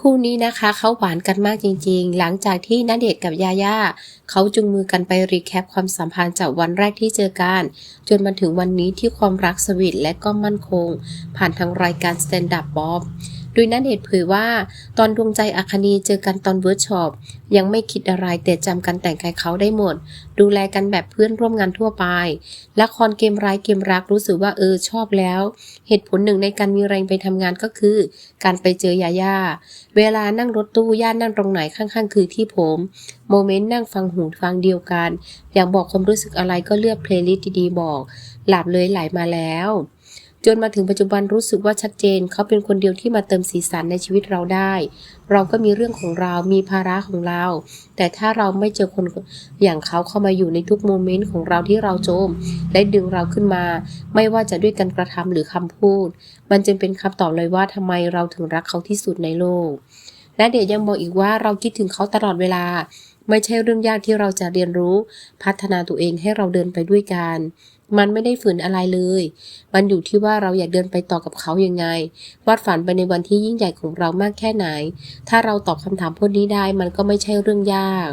คู่นี้นะคะเขาหวานกันมากจริงๆ หลังจากที่ณเดชน์กับยาย่าเขาจุงมือกันไปรีแคปความสัมพันธ์จากวันแรกที่เจอกัน จนมาถึงวันนี้ที่ความรักสวีทและก็มั่นคง ผ่านทางรายการ Stand Up Bob โดยณเดชน์เผยว่า ตอนดวงใจอาคณีเจอกันตอนเวิร์กช็อปยังไม่คิดอะไรแต่จำกันแต่งกายเขาได้หมด ดูแลกันแบบเพื่อนร่วมงานทั่วไป ละครเกมร้ายเกมรักรู้สึกว่าเออชอบแล้ว เหตุผลหนึ่งในการมีแรงไปทำงานก็คือ การไปเจอยาย่าเวลานั่งรถตู้ย่านนั่งตรงไหนข้างๆ คือที่ผม โมเมนต์นั่งฟังหูฟังเดียวกัน อยากบอกความรู้สึกอะไรก็เลือกเพลย์ลิสต์ดีๆบอก หลับเลยไหลมาแล้ว จนมาถึงปัจจุบันรู้สึกว่าชัดเจน เขาเป็นคนเดียวที่มาเติมสีสันในชีวิตเราได้ เราก็มีเรื่องของเรา มีภาระของเรา แต่ถ้าเราไม่เจอคนอย่างเขาเข้ามาอยู่ในทุกโมเมนต์ของเราที่เราโจม และดึงเราขึ้นมา ไม่ว่าจะด้วยการกระทำหรือคำพูด มันจึงเป็นคำตอบเลยว่าทำไมเราถึงรักเขาที่สุดในโลก และเดชยังบอกอีกว่าเราคิดถึงเขาตลอดเวลา ไม่ใช่เรื่องยากที่เราจะเรียนรู้ พัฒนาตัวเองให้เราเดินไปด้วยกันมันไม่ได้ฝืนอะไรเลย มันอยู่ที่ว่าเราอยากเดินไปต่อกับเขายังไง วาดฝันไปในวันที่ยิ่งใหญ่ของเรามากแค่ไหน ถ้าเราตอบคำถามพวกนี้ได้มันก็ไม่ใช่เรื่องยาก